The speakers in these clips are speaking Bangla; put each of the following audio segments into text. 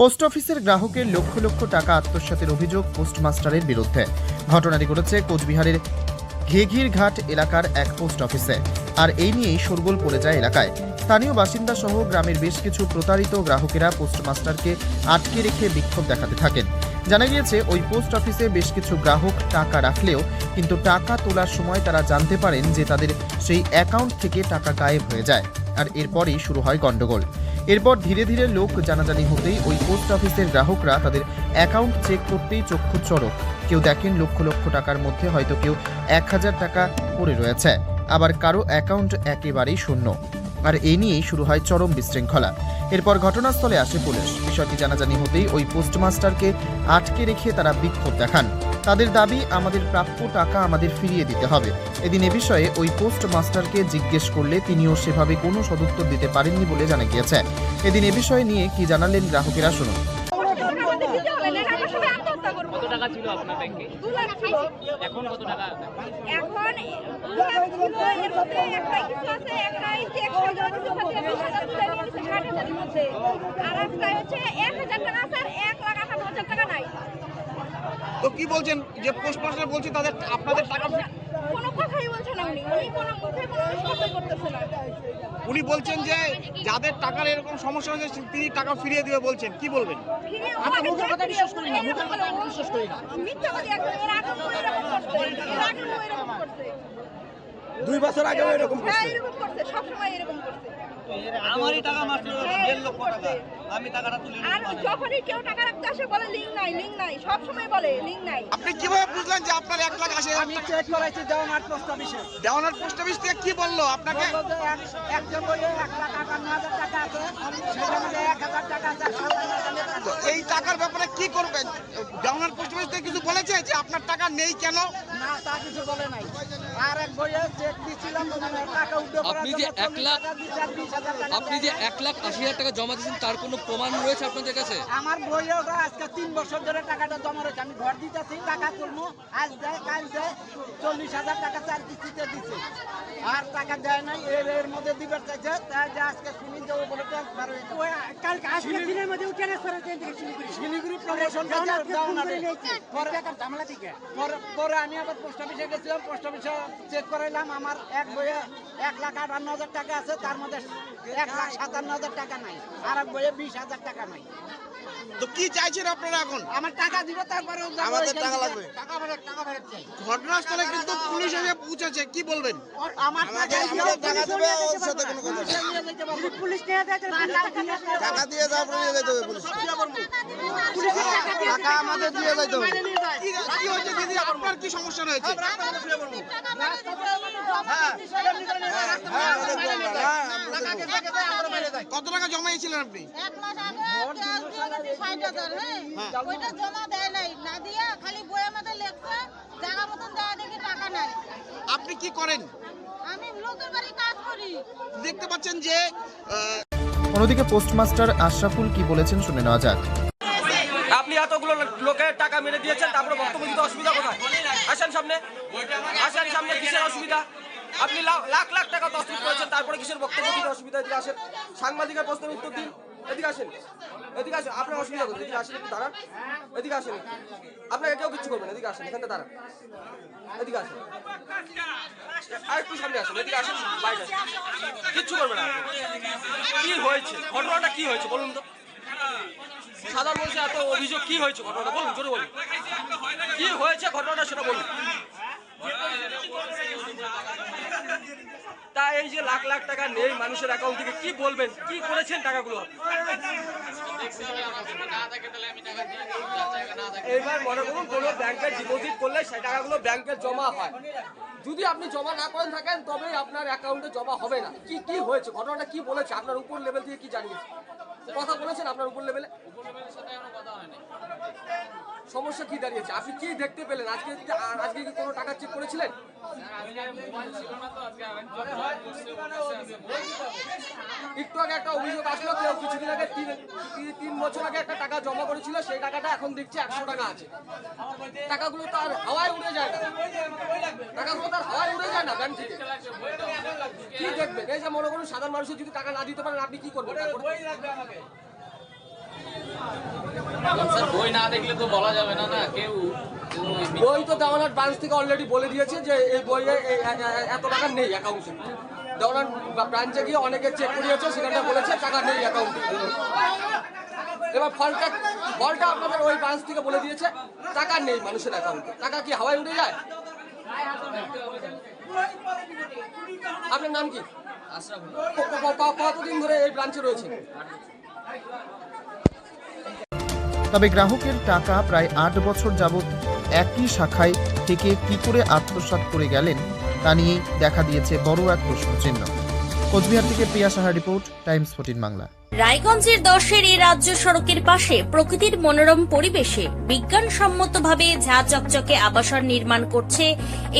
পোস্ট অফিসের গ্রাহকের লক্ষ লক্ষ টাকা আত্মসাতের অভিযোগ পোস্টমাস্টারের বিরুদ্ধে। ঘটনাটি ঘটেছে কোচবিহারের ঘেঘির ঘাট এলাকার এক পোস্ট অফিসে। আর এই নিয়েই শোরগোল পড়ে যায় এলাকায়। স্থানীয় বাসিন্দা সহ গ্রামের বেশ কিছু প্রতারিত গ্রাহকেরা পোস্টমাস্টারকে আটকে রেখে বিক্ষোভ দেখাতে থাকেন। জানা গিয়েছে, ওই পোস্ট অফিসে বেশ কিছু গ্রাহক টাকা রাখলেও কিন্তু টাকা তোলার সময় তারা জানতে পারেন যে তাদের সেই অ্যাকাউন্ট থেকে টাকা গায়েব হয়ে যায়। আর এরপরই শুরু হয় গন্ডগোল এরপর ধীরে ধীরে লোক জানাজানি হতেই ওই পোস্ট অফিসের গ্রাহকরা তাদের অ্যাকাউন্ট চেক করতেই চক্ষু চড়ক। কেউ দেখেন লক্ষ লক্ষ টাকার মধ্যে হয়তো কেউ এক হাজার টাকা পড়ে রয়েছে। আবার কারও অ্যাকাউন্ট একেবারেই শূন্য। আর এই নিয়েই শুরু হয় চরম বিশৃঙ্খলা। এরপর ঘটনাস্থলে আসে পুলিশ। বিষয়টি জানাজানি হতেই ওই পোস্টমাস্টারকে আটকে রেখে তারা বিক্ষোভ দেখান। তাদের দাবি, আমাদের প্রাপ্য টাকা আমাদের ফিরিয়ে দিতে হবে। এদিন এ বিষয়ে ওই পোস্ট মাস্টারকে জিজ্ঞেস করলে তিনিও সেভাবে কোনো সদুত্তর দিতে পারেননি বলে জানা গিয়েছে। এদিন এ বিষয়ে নিয়ে কি জানালেন গ্রাহকেরা শুনুন। টাকা ছিল আপনার ব্যাংকে এখন কত টাকা এখন এর মধ্যে আছে আর একটা হচ্ছে এক হাজার টাকা আছে আর এক লাখ আঠারো হাজার টাকা নাই তো কি বলছেন? যে পোস্ট মাস্টার বলছে তাদের আপনাদের টাকা ফি- কোনো কথাই বলছে না উনি উনি কোনো মুখে কোনো নিষ্পত্তি করতেছে না। উনি বলছেন যে যাদের টাকার এরকম সমস্যা হয়েছে তিনি টাকা ফিরিয়ে দিবে বলছেন। কি বলবেন? আমরা মুখের কথা বিশ্বাস করি না, মুখের কথা আমরা বিশ্বাস করি না। মিথ্যা কথা এর এরকম করছে। দুই বছর আগেও এরকম হ্যাঁ এরকম করছে। সবসময় এরকম করছে। আমারই টাকা মাত্র দেড় লক্ষ টাকা। আমি টাকাটা তুলে আর যখনই কেউ টাকা রাখতে আসে বলে লিঙ্ক নাই লিঙ্ক নাই। সব সময় বলে লিঙ্ক নাই। আপনি কীভাবে বুঝলেন যে আপনার এক লাখ আশি আমি চেক করাইছি দেওয়ানার পোস্ট অফিসে পোস্ট অফিস থেকে কি বলল আপনাকে? একজন বইয়ে এক লাখ আটান্ন হাজার টাকা আছে সেখানে এক হাজার টাকা আছে এই টাকার ব্যাপারে কি করবেন দেওয়ানার পোস্ট অফিস থেকে কিছু বলেছে যে আপনার টাকা নেই কেন? না তা কিছু বলে নাই। আর এক বইয়ে চেক দিচ্ছিলাম টাকা উঠে আপনি যে এক লাখ- আপনি যে এক লাখ আশি হাজার টাকা জমা দিয়েছেন তার কোনো প্রমাণ রয়েছে আপনাদের কাছে? আমার বইয়ে ওটা আজকে তিন বছর ধরে টাকাটা জমা রয়েছে। আমি ঘর দিতেছি টাকা তুলবো। আজ দেয় কাল দেয় চল্লিশ হাজার টাকা চার কিস্তিতে দিছে। আর টাকা দেয় নাই এর এর মধ্যে দিবার চাইছে। তাই যে আজকে শুনি দেবো বলে ট্রান্সফার হয়েছে। কালকে আজকে দিনের মধ্যে ট্রান্সফার হয়েছে শিলিগুড়ি। প্রমোশন পরে পরে পরে আমি আবার পোস্ট অফিসে গেছিলাম। পোস্ট অফিসে চেক করাইলাম আমার এক বইয়ে এক লাখ আটান্ন হাজার টাকা আছে তার মধ্যে এক লাখ সাতান্ন হাজার টাকা নাই আর এক বইয়ে বিশ হাজার টাকা নাই তো কি চাইছেন আপনারা এখন আমার টাকা দিব তারপরে আমাদের টাকা লাগবে। টাকা ফেরত টাকা ফেরত চাই ঘটনাস্থলে কিন্তু পুলিশ এসে পৌঁছেছে কি বলবেন আমার টাকা দেবে, ওর সাথে কোনো কথা পুলিশ নিয়ে। পুলিশ না। টাকা দিয়ে যাও নিয়ে যেতে হবে পুলিশ টাকা আমাদের দিয়ে যাইতে হবে। কি কি হয়েছে দিদি আপনার কি সমস্যা হয়েছে কত টাকা জমাইছিলেন আপনি এক মাস আগে ক্যাশ দিয়ে গেছে ষাট হাজার হ্যাঁ ওইটা জমা দেয় নাই না দিয়া খালি বইয়ের মধ্যে লেখছে জায়গা মতন দেওয়া দেখি টাকা নাই আপনি কি করেন আমি লোকের বাড়ি কাজ করি দেখতে পাচ্ছেন যে আহ, অন্যদিকে পোস্টমাস্টার আশরাফুল কি বলেছেন শুনে নেওয়া যাক আপনি এতগুলো লোকের টাকা মেরে দিয়েছেন, তারপরে বক্তব্য অসুবিধা কোথায়? আসেন সামনে। আসেন সামনে, কিসের অসুবিধা? আপনি লাখ লাখ টাকা তসরুপ করেছেন, তারপরে কিসের বক্তব্য দিতে অসুবিধা? এদিকে আসেন। সাংবাদিকের প্রশ্নের উত্তর দিন। এদিকে আসেন। এদিকে আসেন। আপনার অসুবিধা কোথায়? এদিকে আসেন, একটু দাঁড়ান। এদিকে আসেন। আপনাকে কেউ কিছু করবেন এদিকে আসেন, এখানটা দাঁড়ান। এদিকে আসেন। আর একটু সামনে আসেন। এদিকে আসেন। বাইরে কিচ্ছু করবে না। কি হয়েছে? ঘটনাটা কি হয়েছে? বলুন তো। সাধারণ মানুষের এত অভিযোগ কি হয়েছে ঘটনাটা? বলুন, জোরে বলুন। কি হয়েছে ঘটনাটা সেটা বলুন। তা এই যে লাখ লাখ টাকা নেই মানুষের অ্যাকাউন্ট থেকে, কি বলবেন? কি করেছেন টাকাগুলো? এইবার মনে করুন, কোনো ব্যাংকে ডিপোজিট করলে সেই টাকাগুলো ব্যাংকে জমা হয়। যদি আপনি জমা না করেন থাকেন, তবেই আপনার অ্যাকাউন্টে জমা হবে না। কি কি হয়েছে? ঘটনাটা কি বলেছে? আপনার উপর লেভেল থেকে কি জানিয়েছে? কথা বলেছেন আপনার উপর লেভেলে? সমস্যা কি দাঁড়িয়েছে? আপনি কি দেখতে পেলেন? আজকে আজকে কি কোনো টাকা চেক করেছিলেন? একটু আগে একটা অভিযোগ আসলো, কেউ কিছুদিন আগে তিন বছর আগে একটা টাকা জমা করেছিল, সেই টাকাটা এখন দেখছি একশো টাকা আছে। টাকাগুলো তো আর হাওয়ায় উড়ে যায় না। টাকাগুলো তো আর হাওয়ায় উড়ে যায় না ব্যাংক থেকে। কি দেখবেন? এই যে মনে করুন, সাধারণ মানুষের যদি টাকা না দিতে পারেন, আপনি কি করবেন? বই না দেখলে তো বলা যাবে না না? কেউ বই তো দেওয়ানার ব্রাঞ্চ থেকে অলরেডি বলে দিয়েছে যে এই বইয়ে এত টাকা নেই অ্যাকাউন্টে দেওয়ানার ব্রাঞ্চে গিয়ে অনেকে চেক করিয়েছে সেখানটা বলেছে টাকা নেই অ্যাকাউন্টে এবার ফলটা ফলটা আপনাদের ওই ব্রাঞ্চ থেকে বলে দিয়েছে টাকা নেই মানুষের অ্যাকাউন্টে টাকা কি হাওয়ায় উড়ে যায়? আপনার নাম ক- কতদিন ধরে এই ব্রাঞ্চে রয়েছে তবে গ্রাহকের টাকা প্রায় আট বছর যাবৎ একই শাখায় থেকে কি করে আত্মসাত করে গেলেন তা নিয়েই দেখা দিয়েছে বড় এক প্রশ্নচিহ্ন। কোচবিহার থেকে Priya Saha report, Times fourteen Bangla. রায়গঞ্জের দশের এই রাজ্য সড়কের পাশে প্রকৃতির মনোরম পরিবেশে বিজ্ঞানসম্মতভাবে ঝা চকচকে আবাসন নির্মাণ করছে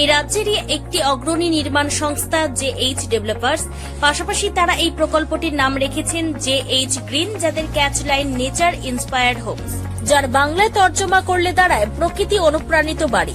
এই রাজ্যেরই একটি অগ্রণী নির্মাণ সংস্থা জে এইচ ডেভেলপার্স। পাশাপাশি তারা এই প্রকল্পটির নাম রেখেছেন জে এইচ গ্রিন, যাদের catch line nature inspired homes, যার বাংলায় তর্জমা করলে দাঁড়ায় প্রকৃতি অনুপ্রাণিত বাড়ি।